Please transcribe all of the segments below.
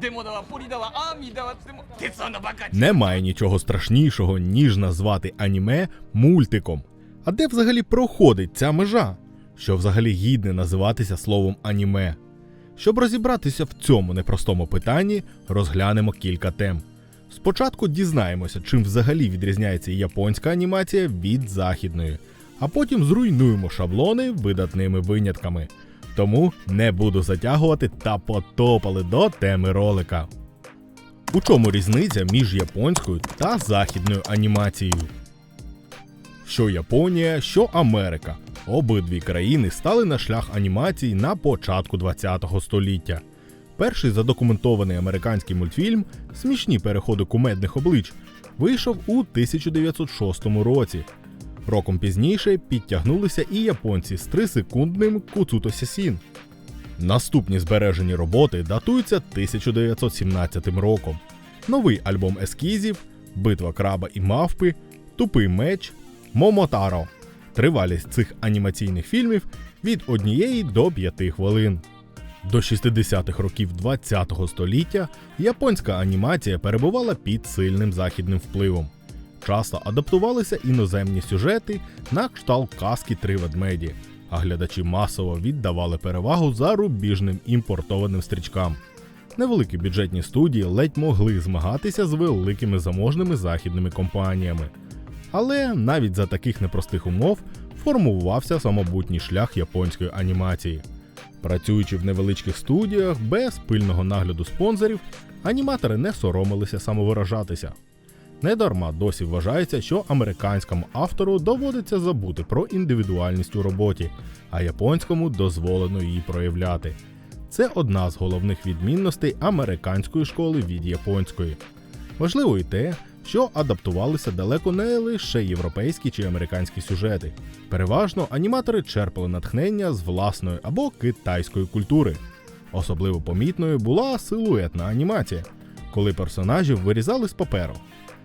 デモだわポリだわアーミーだわっても鉄腕のバカНемає нічого страшнішого, ніж назвати аніме мультиком. А де взагалі проходить ця межа? Що взагалі гідне називатися словом аніме? Щоб розібратися в цьому непростому питанні, розглянемо кілька тем. Спочатку дізнаємося, чим взагалі відрізняється японська анімація від західної, а потім зруйнуємо шаблони видатними винятками. Тому не буду затягувати та потопали до теми ролика. У чому різниця між японською та західною анімацією? Що Японія, що Америка. Обидві країни стали на шлях анімації на початку ХХ століття. Перший задокументований американський мультфільм Смішні переходи кумедних облич вийшов у 1906 році. Роком пізніше підтягнулися і японці з 3-секундним Куцуто Сясін. Наступні збережені роботи датуються 1917 роком. Новий альбом ескізів, Битва краба і мавпи, Тупий меч, Момотаро. Тривалість цих анімаційних фільмів від 1 до 5 хвилин. До 60-х років ХХ століття японська анімація перебувала під сильним західним впливом. Часто адаптувалися іноземні сюжети на кшталт казки Три ведмеді, а глядачі масово віддавали перевагу зарубіжним імпортованим стрічкам. Невеликі бюджетні студії ледь могли змагатися з великими заможними західними компаніями. Але навіть за таких непростих умов формувався самобутній шлях японської анімації. Працюючи в невеличких студіях без пильного нагляду спонсорів, аніматори не соромилися самовиражатися. Недарма досі вважається, що американському автору доводиться забути про індивідуальність у роботі, а японському дозволено її проявляти. Це одна з головних відмінностей американської школи від японської. Важливо і те, що адаптувалися далеко не лише європейські чи американські сюжети. Переважно аніматори черпали натхнення з власної або китайської культури. Особливо помітною була силуетна анімація, коли персонажів вирізали з паперу.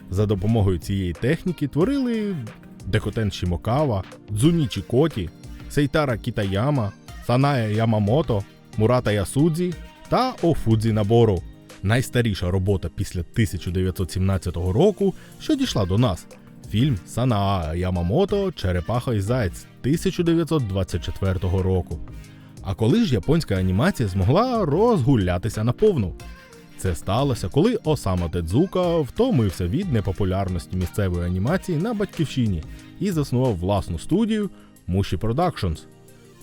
За допомогою цієї техніки творили Декотен Шімокава, Дзунічі Коті, Сейтара Кітаяма, Саная Ямамото, Мурата Ясудзі та Офудзі Набору. Найстаріша робота після 1917 року, що дійшла до нас. Фільм Санаа Ямамото Черепаха і Зайць 1924 року. А коли ж японська анімація змогла розгулятися наповну? Це сталося, коли Осама Тедзука втомився від непопулярності місцевої анімації на батьківщині і заснував власну студію Mushi Productions.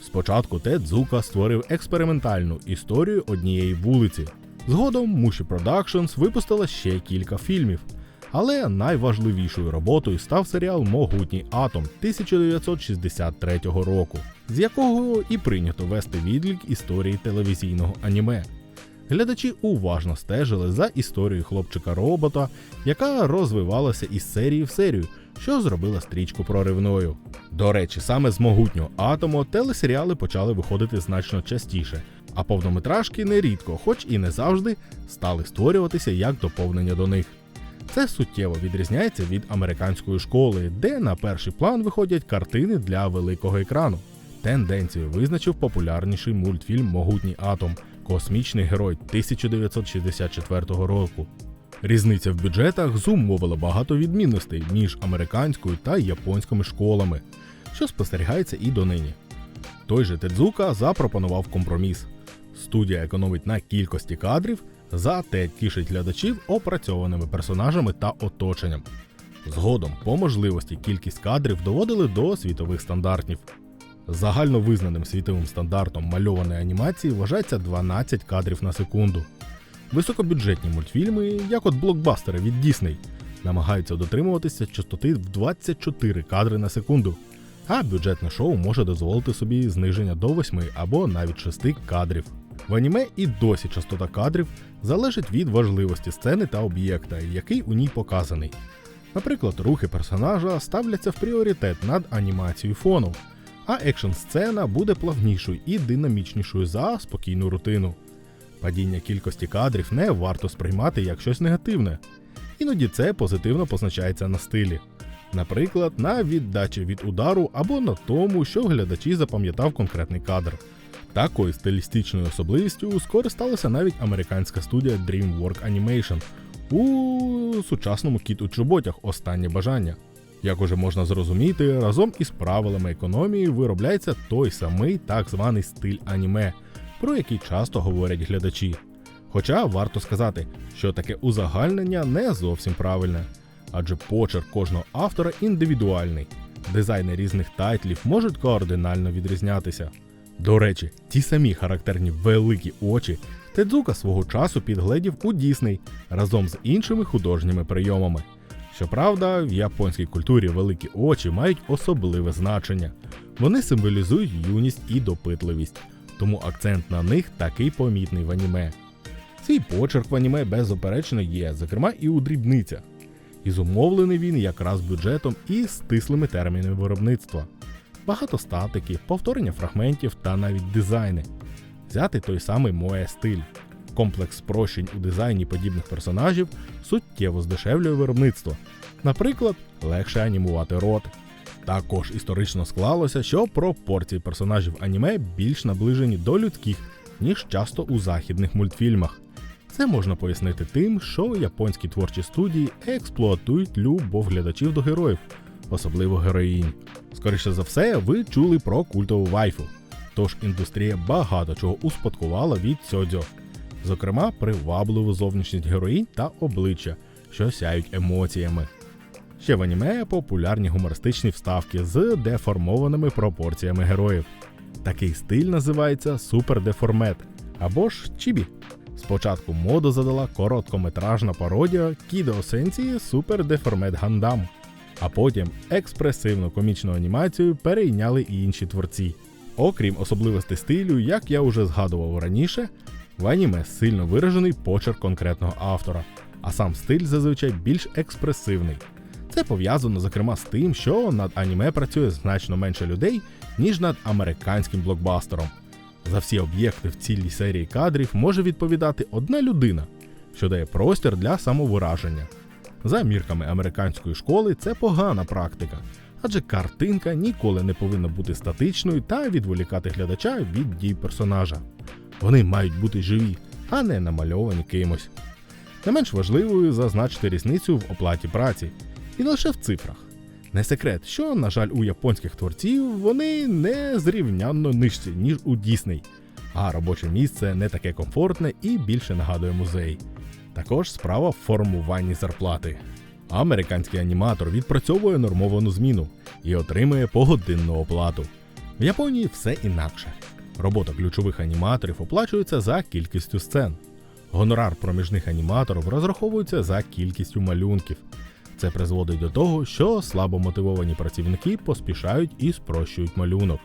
Спочатку Тедзука створив експериментальну історію однієї вулиці. Згодом Mushi Productions випустила ще кілька фільмів. Але найважливішою роботою став серіал Могутній Атом 1963 року, з якого і прийнято вести відлік історії телевізійного аніме. Глядачі уважно стежили за історією хлопчика-робота, яка розвивалася із серії в серію, що зробила стрічку проривною. До речі, саме з могутнього атому телесеріали почали виходити значно частіше, а повнометражки нерідко, хоч і не завжди, стали створюватися як доповнення до них. Це суттєво відрізняється від американської школи, де на перший план виходять картини для великого екрану. Тенденцію визначив популярніший мультфільм Могутній атом Космічний герой 1964 року. Різниця в бюджетах зумовила багато відмінностей між американською та японськими школами, що спостерігається і донині. Той же Тедзука запропонував компроміс. Студія економить на кількості кадрів, зате тішить глядачів опрацьованими персонажами та оточенням. Згодом, по можливості, кількість кадрів доводили до світових стандартів. Загально визнаним світовим стандартом мальованої анімації вважається 12 кадрів на секунду. Високобюджетні мультфільми, як от блокбастери від Disney, намагаються дотримуватися частоти в 24 кадри на секунду, а бюджетне шоу може дозволити собі зниження до 8 або навіть 6 кадрів. В аніме і досі частота кадрів залежить від важливості сцени та об'єкта, який у ній показаний. Наприклад, рухи персонажа ставляться в пріоритет над анімацією фону, а екшн сцена буде плавнішою і динамічнішою за спокійну рутину. Падіння кількості кадрів не варто сприймати як щось негативне. Іноді це позитивно позначається на стилі. Наприклад, на віддачі від удару або на тому, що глядачі запам'ятав конкретний кадр. Такою стилістичною особливістю скористалася навіть американська студія DreamWorks Animation у сучасному кіт у чоботях Останнє бажання. Як уже можна зрозуміти, разом із правилами економії виробляється той самий так званий стиль аніме, про який часто говорять глядачі. Хоча варто сказати, що таке узагальнення не зовсім правильне, адже почерк кожного автора індивідуальний. Дизайни різних тайтлів можуть кардинально відрізнятися. До речі, ті самі характерні великі очі Тедзука свого часу підгледів у Дісней разом з іншими художніми прийомами. Щоправда, в японській культурі великі очі мають особливе значення. Вони символізують юність і допитливість, тому акцент на них такий помітний в аніме. Свій почерк в аніме беззаперечно є, зокрема і у дрібницях. І зумовлений він якраз бюджетом і стислими термінами виробництва. Багато статики, повторення фрагментів та навіть дизайни. Взяти той самий Моe стиль. Комплекс спрощень у дизайні подібних персонажів суттєво здешевлює виробництво. Наприклад, легше анімувати рот. Також історично склалося, що пропорції персонажів аніме більш наближені до людських, ніж часто у західних мультфільмах. Це можна пояснити тим, що японські творчі студії експлуатують любов глядачів до героїв, особливо героїнь. Скоріше за все, ви чули про культову вайфу. Тож індустрія багато чого успадкувала від Сьодзьо. Зокрема, привабливу зовнішність героїнь та обличчя, що сяють емоціями. Ще в аніме популярні гумористичні вставки з деформованими пропорціями героїв. Такий стиль називається супердеформет або ж чібі. Спочатку моду задала короткометражна пародія Кідо Сенсі Супер Деформет Гандам, а потім експресивну комічну анімацію перейняли і інші творці. Окрім особливостей стилю, як я вже згадував раніше, в аніме сильно виражений почерк конкретного автора, а сам стиль зазвичай більш експресивний. Це пов'язано зокрема з тим, що над аніме працює значно менше людей, ніж над американським блокбастером. За всі об'єкти в цілій серії кадрів може відповідати одна людина, що дає простір для самовираження. За мірками американської школи це погана практика, адже картинка ніколи не повинна бути статичною та відволікати глядача від дій персонажа. Вони мають бути живі, а не намальовані кимось. Не менш важливою зазначити різницю в оплаті праці, і не лише в цифрах. Не секрет, що, на жаль, у японських творців вони не зрівнянно нижчі, ніж у Дісней, а робоче місце не таке комфортне і більше нагадує музей. Також справа в формуванні зарплати. Американський аніматор відпрацьовує нормовану зміну і отримує погодинну оплату. В Японії все інакше. Робота ключових аніматорів оплачується за кількістю сцен. Гонорар проміжних аніматорів розраховується за кількістю малюнків. Це призводить до того, що слабо мотивовані працівники поспішають і спрощують малюнок.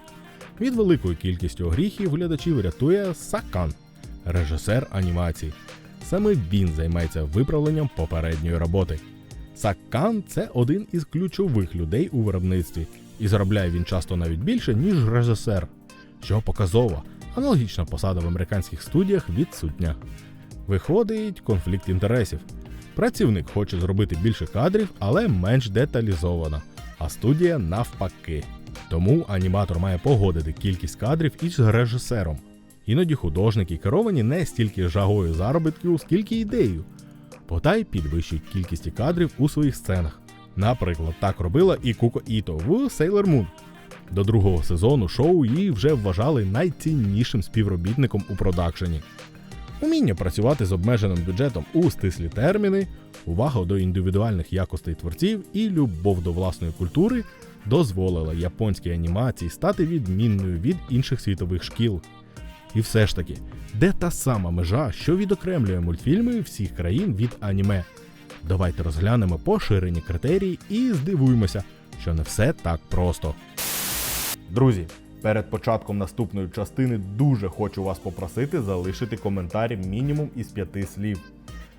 Від великої кількості гріхів глядачів рятує Сакан, режисер анімації. Саме він займається виправленням попередньої роботи. Сакан це один із ключових людей у виробництві, і заробляє він часто навіть більше, ніж режисер. Що показово, аналогічна посада в американських студіях відсутня. Виходить конфлікт інтересів. Працівник хоче зробити більше кадрів, але менш деталізовано, а студія навпаки. Тому аніматор має погодити кількість кадрів із режисером. Іноді художники керовані не стільки жагою заробітків, скільки ідеєю. Потай підвищують кількість кадрів у своїх сценах. Наприклад, так робила і Куко Іто в Sailor Moon. До другого сезону шоу її вже вважали найціннішим співробітником у продакшені. Уміння працювати з обмеженим бюджетом у стислі терміни, увага до індивідуальних якостей творців і любов до власної культури дозволила японській анімації стати відмінною від інших світових шкіл. І все ж таки, де та сама межа, що відокремлює мультфільми всіх країн від аніме? Давайте розглянемо поширені критерії і здивуємося, що не все так просто. Друзі, перед початком наступної частини дуже хочу вас попросити залишити коментарі мінімум із п'яти слів.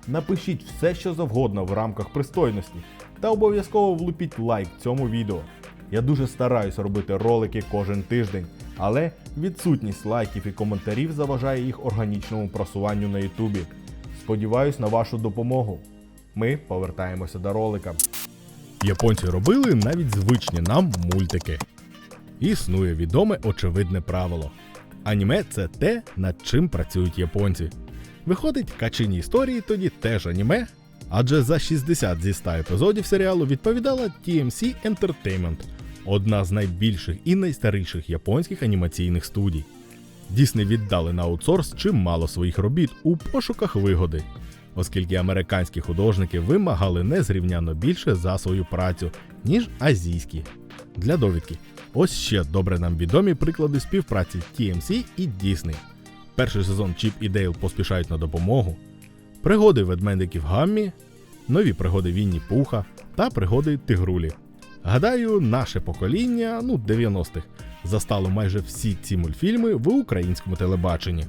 Напишіть все, що завгодно в рамках пристойності, та обов'язково влупіть лайк цьому відео. Я дуже стараюся робити ролики кожен тиждень, але відсутність лайків і коментарів заважає їх органічному просуванню на Ютубі. Сподіваюсь на вашу допомогу. Ми повертаємося до ролика. Японці робили навіть звичні нам мультики. Існує відоме очевидне правило: Аніме це те, над чим працюють японці. Виходить, качині історії тоді теж аніме, адже за 60 зі 100 епізодів серіалу відповідала TMC Entertainment, одна з найбільших і найстаріших японських анімаційних студій. Дійсний віддали на аутсорс чимало своїх робіт у пошуках вигоди, оскільки американські художники вимагали незрівняно більше за свою працю, ніж азійські. Для довідки, ось ще добре нам відомі приклади співпраці TMC і Disney. Перший сезон Чіп і Дейл поспішають на допомогу, пригоди ведмедиків Гаммі, нові пригоди Вінні Пуха та пригоди Тигрулі. Гадаю, наше покоління, ну 90-х, застало майже всі ці мультфільми в українському телебаченні.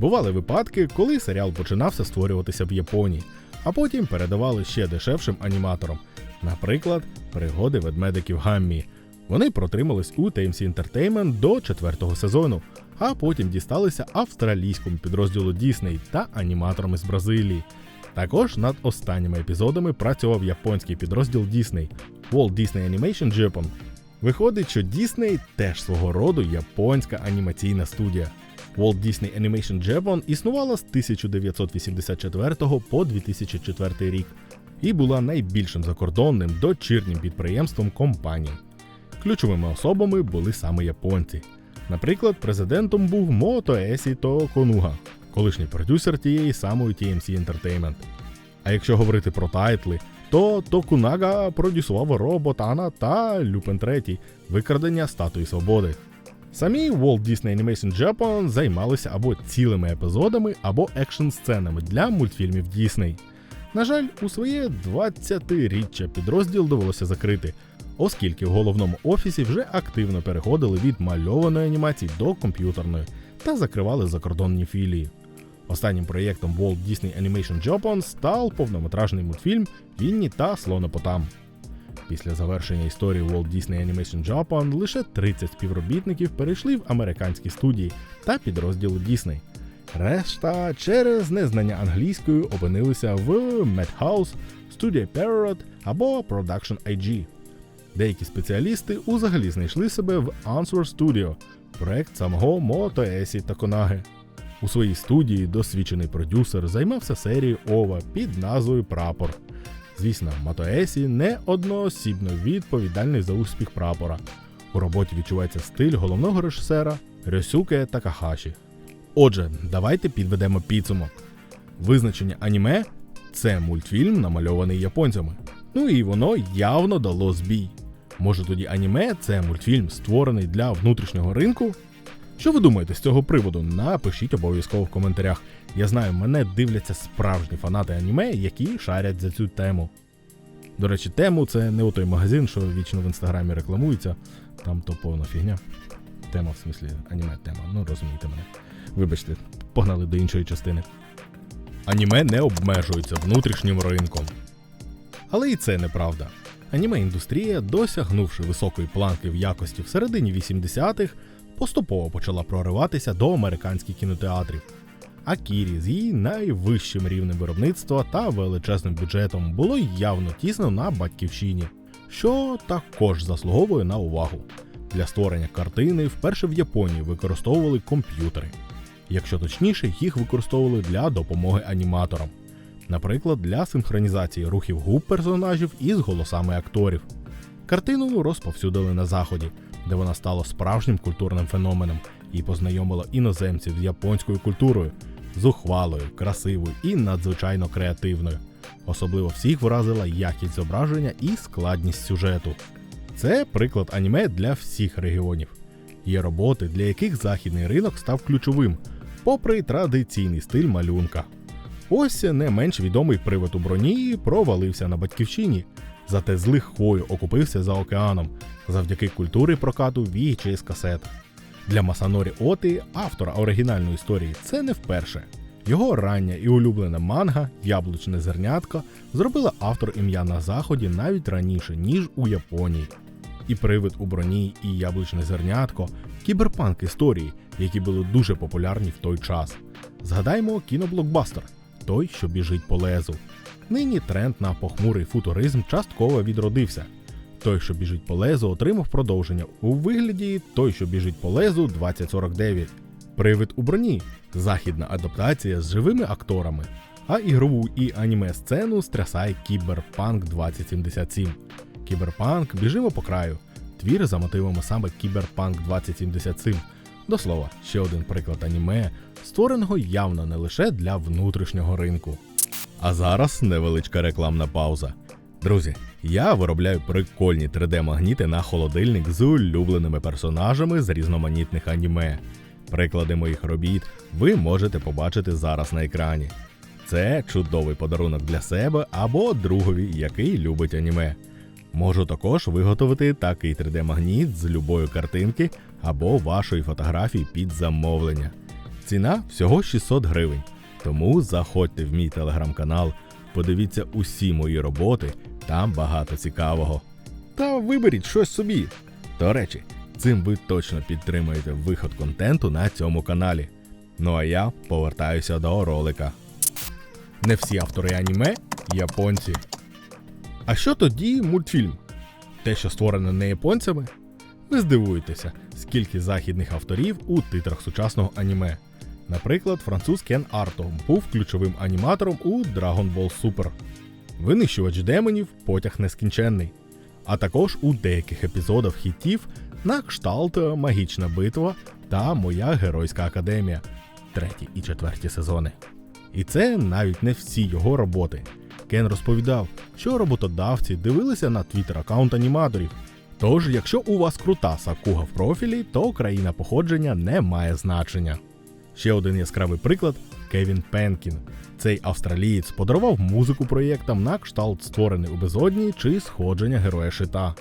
Бували випадки, коли серіал починався створюватися в Японії, а потім передавали ще дешевшим аніматорам, наприклад, пригоди ведмедиків Гаммі. Вони протримались у TMC Entertainment до четвертого сезону, а потім дісталися австралійському підрозділу Disney та аніматорами з Бразилії. Також над останніми епізодами працював японський підрозділ Disney Walt Disney Animation Japan. Виходить, що Disney теж свого роду японська анімаційна студія. Walt Disney Animation Japan існувала з 1984 по 2004 рік і була найбільшим закордонним дочірнім підприємством компанії. Ключовими особами були саме японці. Наприклад, президентом був Мото Есіто Конуга, колишній продюсер тієї самої TMC Entertainment. А якщо говорити про тайтли, то Токунага продюсував Роботана та Люпен III викрадення статуї свободи. Самі Walt Disney Animation Japan займалися або цілими епізодами, або екшн сценами для мультфільмів Disney. На жаль, у своє 20-річчя підрозділ довелося закрити, оскільки в головному офісі вже активно переходили від мальованої анімації до комп'ютерної та закривали закордонні філії. Останнім проєктом Walt Disney Animation Japan став повнометражний мультфільм Вінні та Слонопотам. Після завершення історії Walt Disney Animation Japan лише 30 співробітників перейшли в американські студії та підрозділи Disney. Решта через незнання англійської опинилися в Madhouse, Studio Parrot або Production IG. Деякі спеціалісти узагалі знайшли себе в Answer Studio, проект самого Мото Есі Таконаги. У своїй студії досвідчений продюсер займався серією Ова під назвою Прапор. Звісно, Матоесі не одноосібно відповідальний за успіх прапора. У роботі відчувається стиль головного режисера Рьосюке Такахаші. Отже, давайте підведемо підсумок. Визначення аніме це мультфільм, намальований японцями. Ну і воно явно дало збій. Може тоді аніме це мультфільм, створений для внутрішнього ринку? Що ви думаєте з цього приводу? Напишіть обов'язково в коментарях. Я знаю, мене дивляться справжні фанати аніме, які шарять за цю тему. До речі, тему це не той магазин, що вічно в інстаграмі рекламується. Там то повна фігня. Тема, в смислі, аніме тема. Ну розумієте мене. Вибачте, погнали до іншої частини. Аніме не обмежується внутрішнім ринком. Але і це неправда. Аніме-індустрія, досягнувши високої планки в якості в середині 80-х, поступово почала прориватися до американських кінотеатрів. А Кірі з її найвищим рівнем виробництва та величезним бюджетом було явно тісно на батьківщині, що також заслуговує на увагу. Для створення картини вперше в Японії використовували комп'ютери. Якщо точніше, їх використовували для допомоги аніматорам, наприклад, для синхронізації рухів губ персонажів із голосами акторів. Картину розповсюдили на заході, де вона стала справжнім культурним феноменом і познайомила іноземців з японською культурою, зухвалою, красивою і надзвичайно креативною. Особливо всіх вразила якість зображення і складність сюжету. Це приклад аніме для всіх регіонів. Є роботи, для яких західний ринок став ключовим, попри традиційний стиль малюнка. Ось не менш відомий привид у броні провалився на батьківщині, зате з лихвою окупився за океаном завдяки культурі прокату VHS касет. Для Масанорі Оти, автора оригінальної історії, це не вперше. Його рання і улюблена манга Яблучне зернятко зробила автор ім'я на заході навіть раніше, ніж у Японії. І привид у броні, і яблучне зернятко кіберпанк історії, які були дуже популярні в той час. Згадаймо кіноблокбастер той, що біжить по лезу. Нині тренд на похмурий футуризм частково відродився. Той, що біжить по лезу, отримав продовження у вигляді той, що біжить по лезу 2049. Привид у броні західна адаптація з живими акторами, а ігрову і аніме сцену стрясає Кіберпанк 2077. Кіберпанк біжимо по краю. Твір за мотивами саме Кіберпанк 2077. До слова, ще один приклад аніме, створеного явно не лише для внутрішнього ринку. А зараз невеличка рекламна пауза. Друзі, я виробляю прикольні 3D-магніти на холодильник з улюбленими персонажами з різноманітних аніме. Приклади моїх робіт ви можете побачити зараз на екрані. Це чудовий подарунок для себе або другові, який любить аніме. Можу також виготовити такий 3D-магніт з любої картинки або вашої фотографії під замовлення. Ціна всього 600 гривень. Тому заходьте в мій телеграм-канал, подивіться усі мої роботи, там багато цікавого. Та виберіть щось собі. До речі, цим ви точно підтримуєте виход контенту на цьому каналі. Ну а я повертаюся до ролика. Не всі автори аніме японці. А що тоді мультфільм? Те, що створене не японцями? Ви здивуєтеся, скільки західних авторів у титрах сучасного аніме. Наприклад, француз Кен Арто був ключовим аніматором у Dragon Ball Super. Винищувач демонів потяг нескінченний. А також у деяких епізодах хітів на кшталт Магічна битва та Моя Геройська академія треті і четверті сезони. І це навіть не всі його роботи. Кен розповідав, що роботодавці дивилися на твіттер аккаунт аніматорів. Тож, якщо у вас крута сакуга в профілі, то країна походження не має значення. Ще один яскравий приклад Кевін Пенкін. Цей австралієць подарував музику проєктам на кшталт створений у безодні чи сходження героя Шита.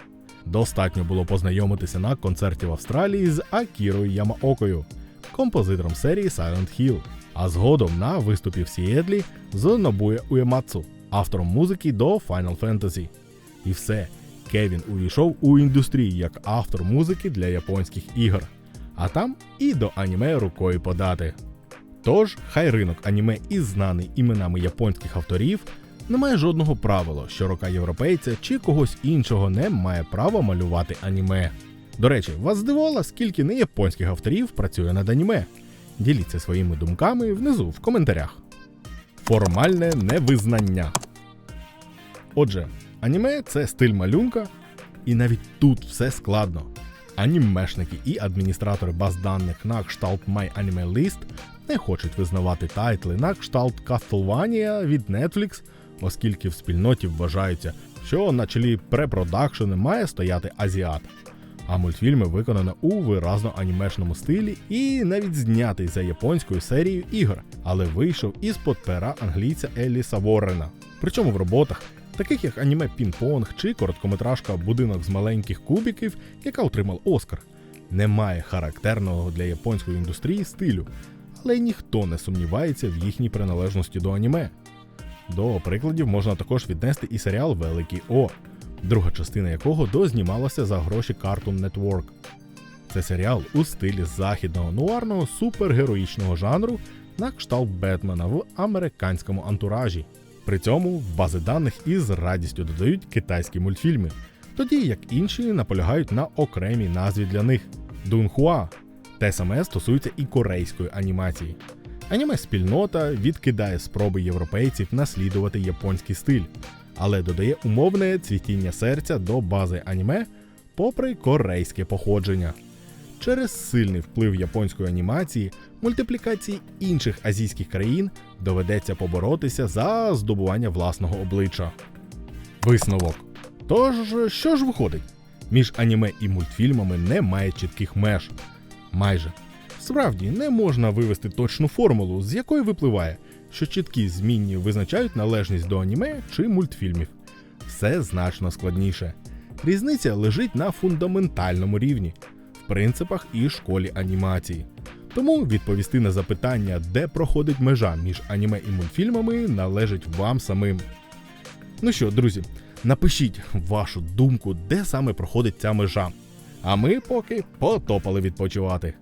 Достатньо було познайомитися на концерті в Австралії з Акірою Ямаокою, композитором серії Silent Hill, а згодом на виступі в Сіетлі з Нобує Уемацу, автором музики до Final Fantasy. І все, Кевін увійшов у індустрію як автор музики для японських ігор, а там і до аніме рукою подати. Тож, хай ринок аніме і знаний іменами японських авторів не має жодного правила, що рука європейця чи когось іншого не має права малювати аніме. До речі, вас здивувало, скільки не японських авторів працює над аніме? Діліться своїми думками внизу в коментарях. Формальне невизнання. Отже, аніме це стиль малюнка, і навіть тут все складно. Анімешники і адміністратори баз даних на кшталт MyAnimeList не хочуть визнавати тайтли на кшталт Castlevania від Netflix, оскільки в спільноті вважається, що на чолі препродакшени має стояти азіат. А мультфільми виконано у виразно анімешному стилі і навіть знятий за японською серією ігор, але вийшов із-под пера англійця Еліса Воррена. Причому в роботах, таких як аніме Пінг-понг чи короткометражка Будинок з маленьких кубіків, яка отримала Оскар, немає характерного для японської індустрії стилю, але ніхто не сумнівається в їхній приналежності до аніме. До прикладів можна також віднести і серіал Великий О, друга частина якого дознімалася за гроші Cartoon Network. Це серіал у стилі західного нуарного супергероїчного жанру на кшталт Бетмена в американському антуражі. При цьому в бази даних із радістю додають китайські мультфільми, тоді як інші наполягають на окремій назві для них Дунхуа. Те саме стосується і корейської анімації. Аніме спільнота відкидає спроби європейців наслідувати японський стиль, але додає умовне цвітіння серця до бази аніме, попри корейське походження. Через сильний вплив японської анімації, мультиплікації інших азійських країн доведеться поборотися за здобування власного обличчя. Висновок. Тож, що ж виходить? Між аніме і мультфільмами немає чітких меж. Майже. Справді не можна вивести точну формулу, з якої випливає, що чіткі змінні визначають належність до аніме чи мультфільмів. Все значно складніше. Різниця лежить на фундаментальному рівні, в принципах і школі анімації. Тому відповісти на запитання, де проходить межа між аніме і мультфільмами, належить вам самим. Ну що, друзі, напишіть вашу думку, де саме проходить ця межа. А ми поки потопали відпочивати.